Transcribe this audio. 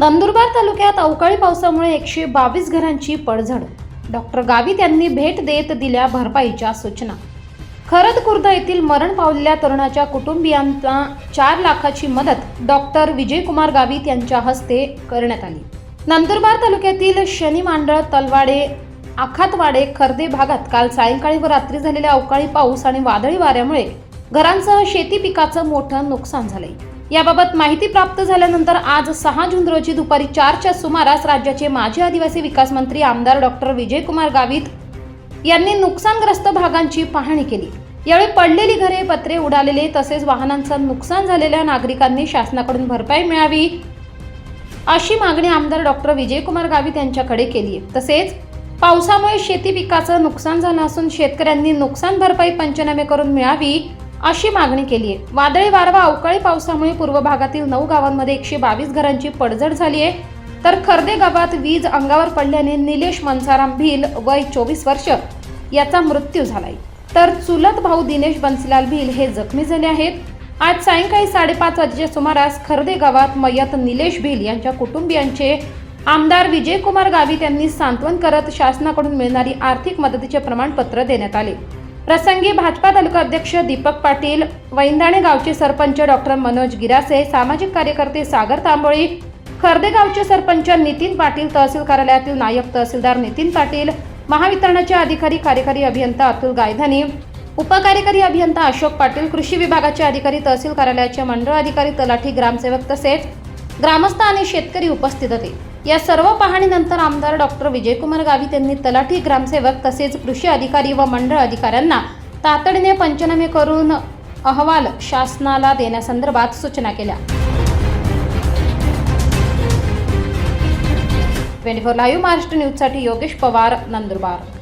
नंदुरबार तालुक्यात अवकाळी पावसामुळे एकशे बावीस घरांची पडझड. डॉक्टर गावित यांनी भेट देत दिल्या भरपाईच्या सूचना. खरद खुर्द येथील मरण पावलेल्या तरुणाच्या कुटुंबियांना चार लाखाची मदत डॉक्टर विजयकुमार गावित यांच्या हस्ते करण्यात आली. नंदुरबार तालुक्यातील शनी मांडळ तलवाडे आखातवाडे खर्दे भागात काल सायंकाळी व रात्री झालेल्या अवकाळी पाऊस आणि वादळी वाऱ्यामुळे घरांसह शेती पिकाचं मोठं नुकसान झालंय. याबाबत माहिती प्राप्त झाल्यानंतर आज सहा जून रोजी दुपारी चारच्या सुमारास राज्याचे माजी आदिवासी विकास मंत्री आमदार डॉक्टर विजयकुमार गावित यांनी नुकसानग्रस्त भागांची पाहणी केली. यावेळी पडलेली घरे पत्रे उडालेले तसेच वाहनांचं नुकसान झालेल्या नागरिकांनी शासनाकडून भरपाई मिळावी अशी मागणी आमदार डॉक्टर विजयकुमार गावित यांच्याकडे केली आहे. तसेच पावसामुळे शेती पिकाचं नुकसान झालं असून शेतकऱ्यांनी नुकसान भरपाई पंचनामे करून मिळावी अशी मागणी केली आहे वादळी वारा व अवकाळी पावसामुळे पूर्व भागातील नऊ गावांमध्ये एकशे बावीस घरांची पडझड झाली आहे तर खर्दे गावात वीज अंगावर पडल्याने निलेश मनसाराम भिल वय चोवीस वर्ष याचा मृत्यू झालाय. तर चुलत भाऊ दिनेश बन्सीलाल भिल हे जखमी झाले आहेत. आज सायंकाळी साडेपाच वाजेच्या सुमारास खर्दे गावात मयत निलेश भिल यांच्या कुटुंबियांचे आमदार विजयकुमार गावित यांनी सांत्वन करत शासनाकडून मिळणारी आर्थिक मदतीचे प्रमाणपत्र देण्यात आले. प्रसंगी भाजपा तालुका अध्यक्ष दीपक पाटील वैंदाणे गावचे सरपंच डॉक्टर मनोज गिरासे सामाजिक कार्यकर्ते सागर तांबोळी खर्दे गावचे सरपंच नितीन पाटील तहसील कार्यालयातील नायब तहसीलदार नितीन पाटील महावितरणाचे अधिकारी कार्यकारी अभियंता अतुल गायधनी उपकार्यकारी अभियंता अशोक पाटील कृषी विभागाचे अधिकारी तहसील कार्यालयाचे मंडळ अधिकारी तलाठी ग्रामसेवक तसेच ग्रामस्थ आणि शेतकरी उपस्थित होते. या सर्व पाहणीनंतर आमदार डॉक्टर विजयकुमार गावित यांनी तलाठी ग्रामसेवक तसेच कृषी अधिकारी व मंडळ अधिकाऱ्यांना तातडीने पंचनामे करून अहवाल शासनाला देण्यासंदर्भात सूचना केल्या. ट्वेंटी फोर लाईव्ह महाराष्ट्र न्यूजसाठी योगेश पवार नंदुरबार.